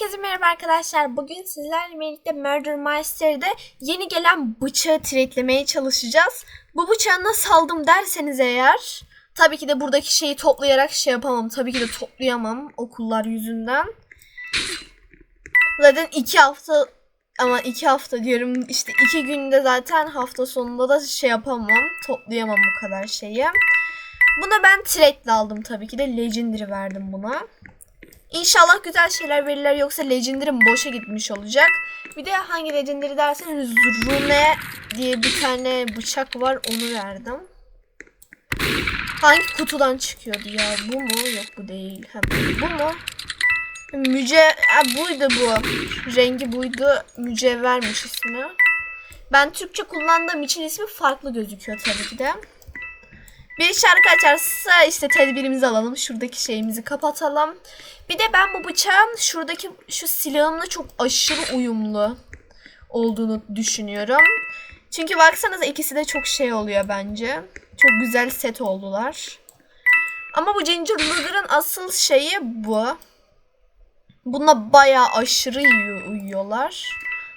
Herkese merhaba arkadaşlar. Bugün sizlerle birlikte Murder Mystery'de yeni gelen bıçağı trade'lemeye çalışacağız. Bu bıçağı nasıl aldım derseniz eğer tabii ki de buradaki şeyi toplayarak şey yapamam. Tabii ki de toplayamam okullar yüzünden. Zaten iki hafta ama iki hafta diyorum işte iki günde zaten hafta sonunda da şey yapamam. Toplayamam bu kadar şeyi. Buna ben trade'le aldım tabii ki de. Legendary verdim buna. İnşallah güzel şeyler verirler yoksa Legendary'm boşa gitmiş olacak. Bir de hangi Legendary derseniz Rune diye bir tane bıçak var onu verdim. Hangi kutudan çıkıyordu ya? Bu mu? Yok bu değil. Ha, bu mu? Müce... Ha, buydu bu. Rengi buydu. Mücevvermiş ismi. Ben Türkçe kullandığım için ismi farklı gözüküyor tabii ki de. Bir şarkı açarsa işte tedbirimizi alalım. Şuradaki şeyimizi kapatalım. Bir de ben bu bıçağın şuradaki şu silahımla çok aşırı uyumlu olduğunu düşünüyorum. Çünkü baksanıza ikisi de çok şey oluyor bence. Çok güzel set oldular. Ama bu Ginger Luger'ın asıl şeyi bu. Bununla bayağı aşırı iyi uyuyorlar.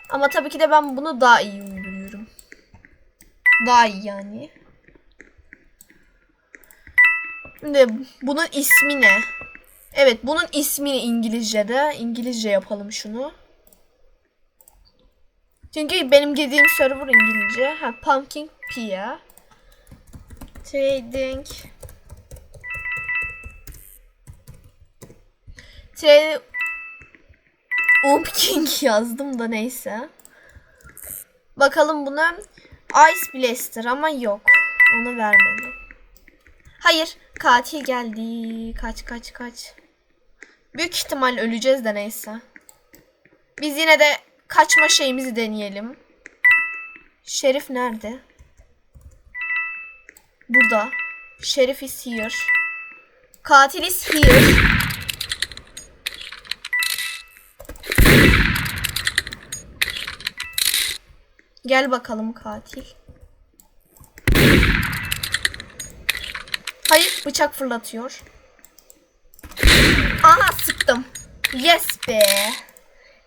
Ama tabii ki de ben bunu daha iyi uyduruyorum. Daha iyi yani. Şimdi bunun ismi ne? Evet bunun ismini İngilizce'de. İngilizce yapalım şunu. Çünkü benim girdiğim server İngilizce. Ha, Pumpkin Pia. Trading. Trade... Pumpkin yazdım da neyse. Bakalım buna. Ice Blaster ama yok. Onu vermedi. Hayır. Katil geldi. Kaç kaç kaç. Büyük ihtimal öleceğiz de neyse. Biz yine de kaçma şeyimizi deneyelim. Şerif nerede? Burada. Şerif is here. Katil is here. Gel bakalım katil. Hayır bıçak fırlatıyor. Aha sıktım. Yes be.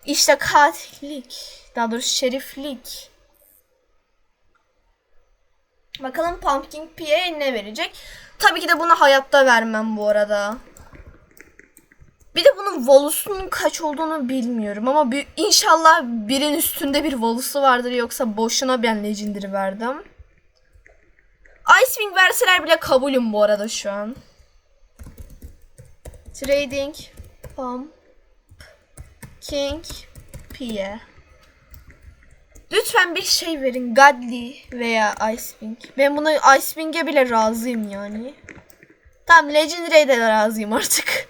İşte katillik. Daha doğrusu şeriflik. Bakalım Pumpkin Pie ne verecek? Tabii ki de bunu hayatta vermem bu arada. Bir de bunun volusunun kaç olduğunu bilmiyorum ama bir, inşallah birin üstünde bir volusu vardır yoksa boşuna ben Legendary verdim. Icewing verseler bile kabulüm bu arada şu an. Trading Pump King Pie. Lütfen bir şey verin. Godly veya Icewing. Ben buna Icewing'e bile razıyım yani. Tamam Legendary'e de razıyım artık.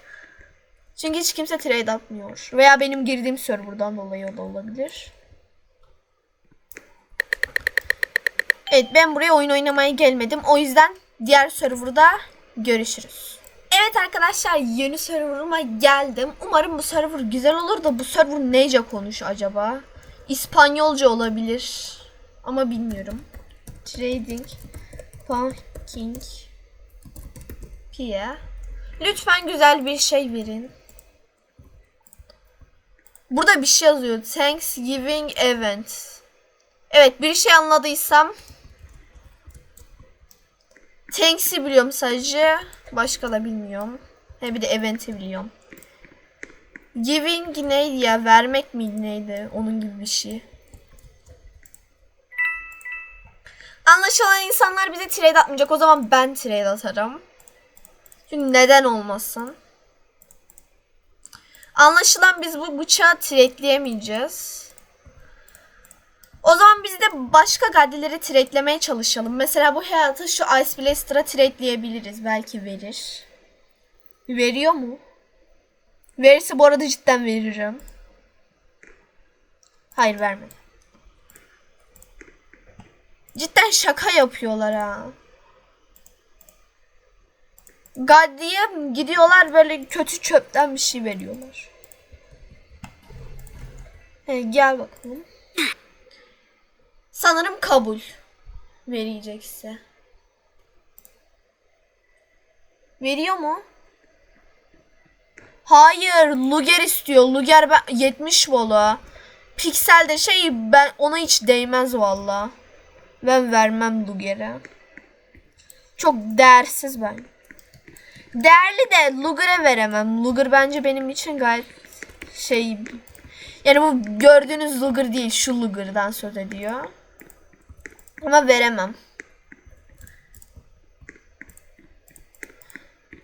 Çünkü hiç kimse trade atmıyor. Veya benim girdiğim serverdan dolayı o da olabilir. Evet ben buraya oyun oynamaya gelmedim. O yüzden diğer serverda görüşürüz. Evet arkadaşlar yeni serverıma geldim. Umarım bu server güzel olur da bu server neyce konuş acaba? İspanyolca olabilir. Ama bilmiyorum. Trading Pumpkin Pia. Lütfen güzel bir şey verin. Burada bir şey yazıyor. Thanksgiving Event. Evet bir şey anladıysam Thanks'i biliyorum sadece. Başka da bilmiyorum. He bir de event'i biliyorum. Giving neydi ya? Vermek miydi neydi? Onun gibi bir şey. Anlaşılan insanlar bize trade atmayacak. O zaman ben trade atarım. Çünkü neden olmasın? Anlaşılan biz bu bıçağı tradeleyemeyeceğiz. O zaman biz de başka gaddeleri trade'lemeye çalışalım. Mesela bu hayatı şu Ice Blaster'a trade'leyebiliriz. Belki verir. Veriyor mu? Verirse bu arada cidden veririm. Hayır vermedi. Cidden şaka yapıyorlar ha. Gaddi'ye gidiyorlar böyle kötü çöpten bir şey veriyorlar. He, gel bakalım. Sanırım kabul verecekse. Veriyor mu? Hayır, Luger istiyor. Luger ben 70 volu. Pixel de şey ben ona hiç değmez valla. Ben vermem Luger'e. Çok değersiz ben. Değerli de Luger'e veremem. Luger bence benim için gayet şey yani bu gördüğünüz Luger değil şu Luger'dan söz ediyor. Ama veremem.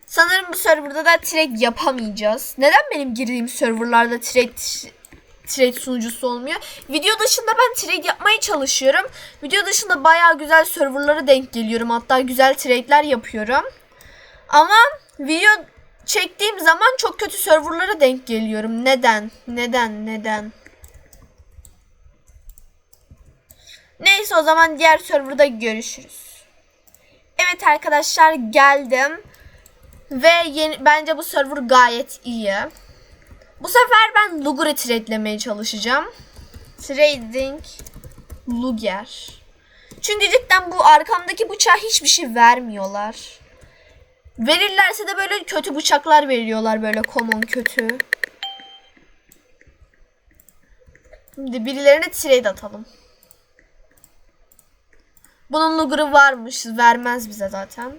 Sanırım bu serverda da trade yapamayacağız. Neden benim girdiğim serverlarda trade trade sunucusu olmuyor? Video dışında ben trade yapmaya çalışıyorum. Video dışında bayağı güzel serverlara denk geliyorum. Hatta güzel trade'ler yapıyorum. Ama video çektiğim zaman çok kötü serverlara denk geliyorum. Neden? Neden? Neden? Neyse o zaman diğer serverda görüşürüz. Evet arkadaşlar geldim. Ve yeni, bence bu server gayet iyi. Bu sefer ben Luger'ı trade'lemeye çalışacağım. Trading Luger. Çünkü cidden bu arkamdaki bıçağa hiçbir şey vermiyorlar. Verirlerse de böyle kötü bıçaklar veriyorlar böyle common kötü. Şimdi birilerine trade atalım. Bunun Luger'ı varmış. Vermez bize zaten.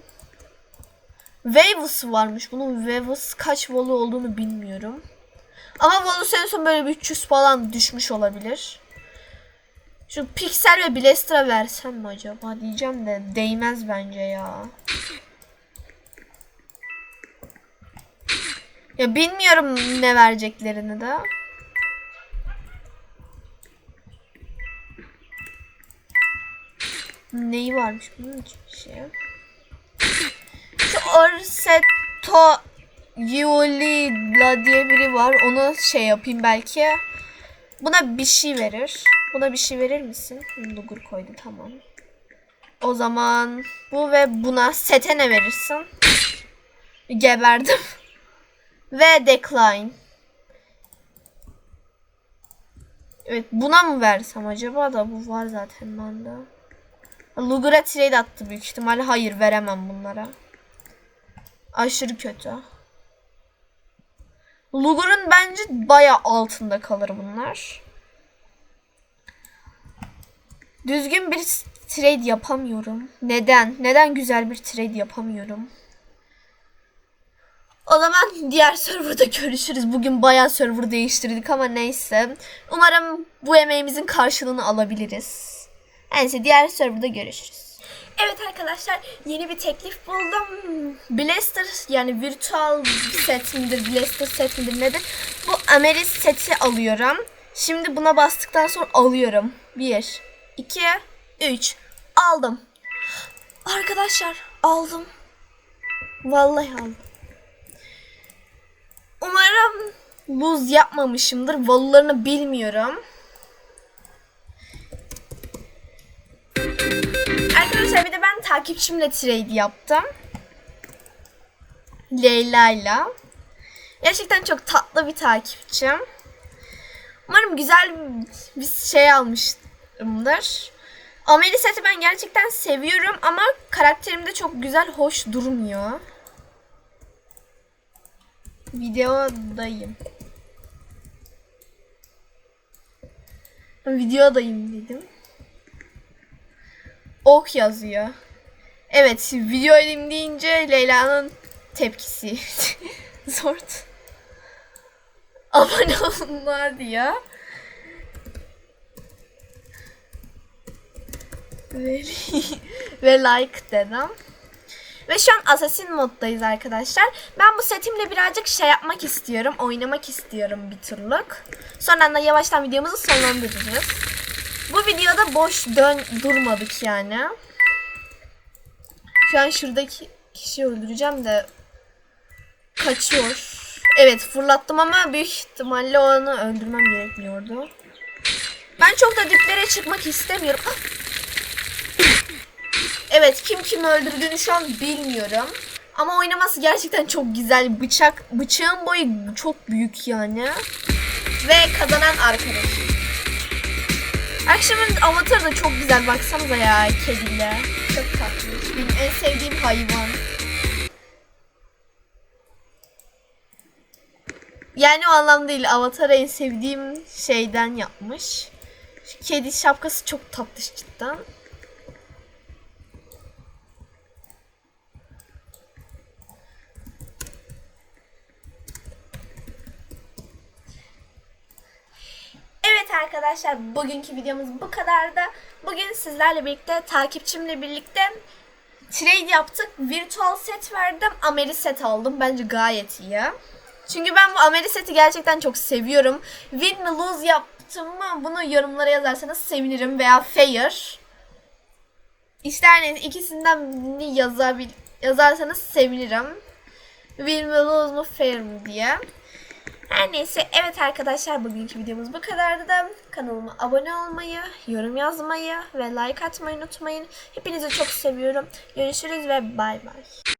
Waves varmış. Bunun Waves kaç volu olduğunu bilmiyorum. Ama volu en son böyle bir 300 falan düşmüş olabilir. Şu Pixel ve Blaster'a versem mi acaba diyeceğim de değmez bence ya. Ya bilmiyorum ne vereceklerini de. Neyi varmış bunun şey. Şu Orseto Yulila diye biri var. Onu şey yapayım belki. Buna bir şey verir. Buna bir şey verir misin? Lugur koydu tamam. O zaman bu ve buna sete ne verirsin? Geberdim. ve decline. Evet buna mı versem acaba da bu var zaten bende. Luger'a trade attı büyük ihtimalle. Hayır veremem bunlara. Aşırı kötü. Luger'ın bence baya altında kalır bunlar. Düzgün bir trade yapamıyorum. Neden? Neden güzel bir trade yapamıyorum? O zaman diğer serverda görüşürüz. Bugün bayağı server değiştirdik ama neyse. Umarım bu emeğimizin karşılığını alabiliriz. Neyse diğer serverda görüşürüz. Evet arkadaşlar yeni bir teklif buldum. Blaster yani virtual set midir, Blaster set midir nedir? Bu Ameris seti alıyorum. Şimdi buna bastıktan sonra alıyorum. 1, 2, 3. Aldım. Arkadaşlar aldım. Vallahi aldım. Umarım buz yapmamışımdır. Valularını bilmiyorum. Arkadaşlar bir de ben takipçimle trade yaptım. Leyla'yla. Gerçekten çok tatlı bir takipçim. Umarım güzel bir şey almışımdır. Ameli ben gerçekten seviyorum ama karakterimde çok güzel, hoş durmuyor. Videodayım. Videodayım dedim. Ok yazıyor. Evet, video elim deyince Leyla'nın tepkisi. Zort. Abone olunlar diyor. Ve, ve like dedim. Ve şu an Assassin moddayız arkadaşlar. Ben bu setimle birazcık şey yapmak istiyorum. Oynamak istiyorum bir turluk. Sonra da yavaştan videomuzu sonlandırırız. Bu videoda boş dön durmadık yani. Şu an şuradaki kişiyi öldüreceğim de kaçıyor. Evet fırlattım ama büyük ihtimalle onu öldürmem gerekmiyordu. Ben çok da diplere çıkmak istemiyorum. Ah! Evet kim kimi öldürdüğünü şu an bilmiyorum. Ama oynaması gerçekten çok güzel. Bıçak bıçağın boyu çok büyük yani. Ve kazanan arkadaşım. Akşamın avatarı da çok güzel baksanıza ya kediyle. Çok tatlı. Benim en sevdiğim hayvan. Yani o anlamda değil. Avatar'ı en sevdiğim şeyden yapmış. Şu kedi şapkası çok tatlış cidden. Evet arkadaşlar bugünkü videomuz bu kadardı. Bugün sizlerle birlikte takipçimle birlikte trade yaptık. Virtual set verdim. Ameri set aldım. Bence gayet iyi. Çünkü ben bu Ameri seti gerçekten çok seviyorum. Win mi lose yaptım mı bunu yorumlara yazarsanız sevinirim. Veya fair. İsterseniz ikisinden birini yazabil yazarsanız sevinirim. Win mi lose mu fair mi diye. Her neyse evet arkadaşlar bugünkü videomuz bu kadardı da kanalıma abone olmayı, yorum yazmayı ve like atmayı unutmayın. Hepinizi çok seviyorum. Görüşürüz ve bay bay.